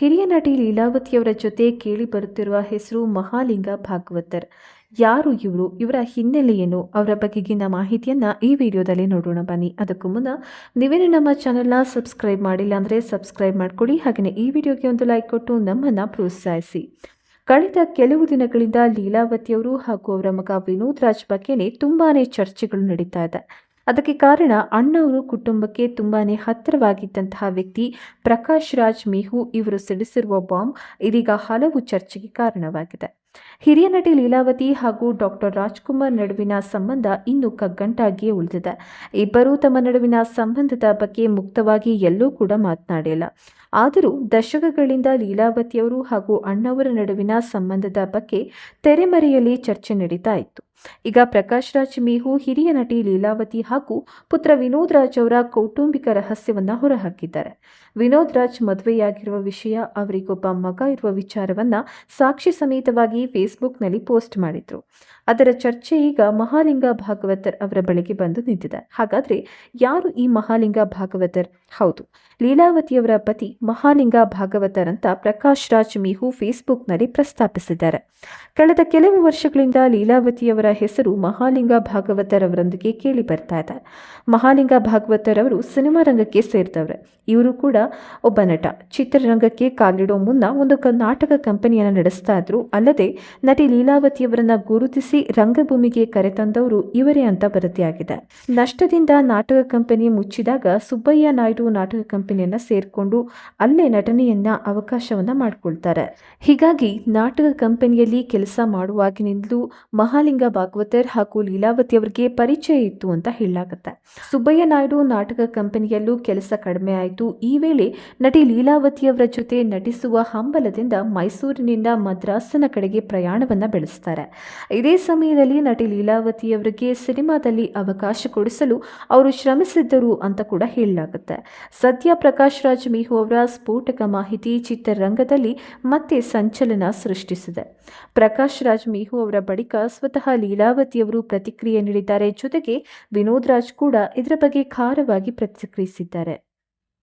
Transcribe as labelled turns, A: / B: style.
A: ಹಿರಿಯ ನಟಿ ಲೀಲಾವತಿಯವರ ಜೊತೆ ಕೇಳಿ ಬರುತ್ತಿರುವ ಹೆಸರು ಮಹಾಲಿಂಗ ಭಾಗವತರ್. ಯಾರು ಇವರು? ಇವರ ಹಿನ್ನೆಲೆಯನ್ನು ಅವರ ಬಗೆಗಿನ ಮಾಹಿತಿಯನ್ನು ಈ ವಿಡಿಯೋದಲ್ಲಿ ನೋಡೋಣ. ಬನ್ನಿ. ಅದಕ್ಕೂ ಮುನ್ನ ನೀವೇನು ನಮ್ಮ ಚಾನೆಲ್ನ ಸಬ್ಸ್ಕ್ರೈಬ್ ಮಾಡಿಲ್ಲ ಅಂದರೆ ಸಬ್ಸ್ಕ್ರೈಬ್ ಮಾಡಿಕೊಡಿ. ಹಾಗೆಯೇ ಈ ವಿಡಿಯೋಗೆ ಒಂದು ಲೈಕ್ ಕೊಟ್ಟು ನಮ್ಮನ್ನು ಪ್ರೋತ್ಸಾಹಿಸಿ. ಕಳೆದ ಕೆಲವು ದಿನಗಳಿಂದ ಲೀಲಾವತಿಯವರು ಹಾಗೂ ಅವರ ಮಗ ವಿನೋದ್ ರಾಜ್ ಬಗ್ಗೆನೇ ತುಂಬಾ ಚರ್ಚೆಗಳು ನಡೀತಾ ಇದೆ. ಅದಕ್ಕೆ ಕಾರಣ ಅಣ್ಣವರು ಕುಟುಂಬಕ್ಕೆ ತುಂಬಾನೇ ಹತ್ತಿರವಾಗಿದ್ದಂತಹ ವ್ಯಕ್ತಿ ಪ್ರಕಾಶ್ ರಾಜ್ ಮೇಹು ಇವರು ಸಿಡಿಸಿರುವ ಬಾಂಬ್ ಇದೀಗ ಹಲವು ಚರ್ಚೆಗೆ ಕಾರಣವಾಗಿದೆ. ಹಿರಿಯ ನಟಿ ಲೀಲಾವತಿ ಹಾಗೂ ಡಾಕ್ಟರ್ ರಾಜ್ಕುಮಾರ್ ನಡುವಿನ ಸಂಬಂಧ ಇನ್ನೂ ಕಗ್ಗಂಟಾಗಿಯೇ ಉಳಿದಿದೆ. ಇಬ್ಬರೂ ತಮ್ಮ ನಡುವಿನ ಸಂಬಂಧದ ಬಗ್ಗೆ ಮುಕ್ತವಾಗಿ ಎಲ್ಲೂ ಕೂಡ ಮಾತನಾಡಿಲ್ಲ. ಆದರೂ ದಶಕಗಳಿಂದ ಲೀಲಾವತಿಯವರು ಹಾಗೂ ಅಣ್ಣವರ ನಡುವಿನ ಸಂಬಂಧದ ಬಗ್ಗೆ ತೆರೆಮರೆಯಲ್ಲಿ ಚರ್ಚೆ ನಡೀತಾ ಇತ್ತು. ಈಗ ಪ್ರಕಾಶ್ ರಾಜ್, ಮೇಹು, ಹಿರಿಯ ನಟಿ ಲೀಲಾವತಿ ಹಾಗೂ ಪುತ್ರ ವಿನೋದ್ ರಾಜ್ ಅವರ ಕೌಟುಂಬಿಕ ರಹಸ್ಯವನ್ನ ಹೊರಹಾಕಿದ್ದಾರೆ. ವಿನೋದ್ ರಾಜ್ ಮದುವೆಯಾಗಿರುವ ವಿಷಯ, ಅವರಿಗೊಬ್ಬ ಮಗ ಇರುವ ವಿಚಾರವನ್ನ ಸಾಕ್ಷಿ ಸಮೇತವಾಗಿ ಫೇಸ್ಬುಕ್ನಲ್ಲಿ ಪೋಸ್ಟ್ ಮಾಡಿದ್ರು. ಅದರ ಚರ್ಚೆ ಈಗ ಮಹಾಲಿಂಗ ಭಾಗವತರ್ ಅವರ ಬಳಿಗೆ ಬಂದು ನಿಂತಿದೆ. ಹಾಗಾದ್ರೆ ಯಾರು ಈ ಮಹಾಲಿಂಗ ಭಾಗವತರ್? ಹೌದು ಲೀಲಾವತಿಯವರ ಪತಿ ಮಹಾಲಿಂಗ ಭಾಗವತರ್ ಅಂತ ಪ್ರಕಾಶ್ ರಾಜ್, ಮೀಹು ಫೇಸ್ಬುಕ್ನಲ್ಲಿ ಪ್ರಸ್ತಾಪಿಸಿದ್ದಾರೆ. ಕಳೆದ ಕೆಲವು ವರ್ಷಗಳಿಂದ ಲೀಲಾವತಿಯವರ ಹೆಸರು ಮಹಾಲಿಂಗ ಭಾಗವತರವರೊಂದಿಗೆ ಕೇಳಿ ಬರ್ತಾ ಇದೆ. ಮಹಾಲಿಂಗ ಭಾಗವತರವರು ಸಿನಿಮಾ ರಂಗಕ್ಕೆ ಸೇರಿದವ್ರೆ. ಇವರು ಕೂಡ ಒಬ್ಬ ನಟ. ಚಿತ್ರರಂಗಕ್ಕೆ ಕಾಲಿಡೋ ಮುನ್ನ ಒಂದು ನಾಟಕ ಕಂಪನಿಯನ್ನು ನಡೆಸ್ತಾ ಇದ್ರು. ಅಲ್ಲದೆ ನಟಿ ಲೀಲಾವತಿಯವರನ್ನ ಗುರುತಿಸಿ ರಂಗಭೂಮಿಗೆ ಕರೆತಂದವರು ಇವರೇ ಅಂತ ವರದಿಯಾಗಿದೆ. ನಷ್ಟದಿಂದ ನಾಟಕ ಕಂಪನಿ ಮುಚ್ಚಿದಾಗ ಸುಬ್ಬಯ್ಯ ನಾಯ್ಡು ನಾಟಕ ಕಂಪನಿಯನ್ನ ಸೇರ್ಕೊಂಡು ಅಲ್ಲೇ ನಟನೆಯನ್ನ ಅವಕಾಶವನ್ನ ಮಾಡಿಕೊಳ್ತಾರೆ. ಹೀಗಾಗಿ ನಾಟಕ ಕಂಪನಿಯಲ್ಲಿ ಕೆಲಸ ಮಾಡುವಾಗಿನಿಂದಲೂ ಮಹಾಲಿಂಗ ಭಾಗವತರ್ ಹಾಗೂ ಲೀಲಾವತಿ ಅವರಿಗೆ ಪರಿಚಯ ಇತ್ತು ಅಂತ ಹೇಳಲಾಗುತ್ತೆ. ಸುಬ್ಬಯ್ಯ ನಾಯ್ಡು ನಾಟಕ ಕಂಪನಿಯಲ್ಲೂ ಕೆಲಸ ಕಡಿಮೆ ಆಯಿತು. ಈ ವೇಳೆ ನಟಿ ಲೀಲಾವತಿಯವರ ಜೊತೆ ನಟಿಸುವ ಹಂಬಲದಿಂದ ಮೈಸೂರಿನಿಂದ ಮದ್ರಾಸಿನ ಕಡೆಗೆ ಪ್ರಯಾಣವನ್ನ ಬೆಳೆಸ್ತಾರೆ. ಇದೇ ಸಮಯದಲ್ಲಿ ನಟಿ ಲೀಲಾವತಿಯವರಿಗೆ ಸಿನಿಮಾದಲ್ಲಿ ಅವಕಾಶ ಕೊಡಿಸಲು ಅವರು ಶ್ರಮಿಸಿದ್ದರು ಅಂತ ಕೂಡ ಹೇಳಲಾಗುತ್ತೆ. ಸದ್ಯ ಪ್ರಕಾಶ್ ರಾಜ್ ಮೇಹು ಅವರ ಸ್ಫೋಟಕ ಮಾಹಿತಿ ಚಿತ್ರರಂಗದಲ್ಲಿ ಮತ್ತೆ ಸಂಚಲನ ಸೃಷ್ಟಿಸಿದೆ. ಪ್ರಕಾಶ್ ರಾಜ್ ಮೇಹು ಅವರ ಬಳಿಕ ಸ್ವತಃ ಲೀಲಾವತಿಯವರು ಪ್ರತಿಕ್ರಿಯೆ ನೀಡಿದ್ದಾರೆ. ಜೊತೆಗೆ ವಿನೋದ್ ರಾಜ್ ಕೂಡ ಇದರ ಬಗ್ಗೆ ಖಾರವಾಗಿ ಪ್ರತಿಕ್ರಿಯಿಸಿದ್ದಾರೆ.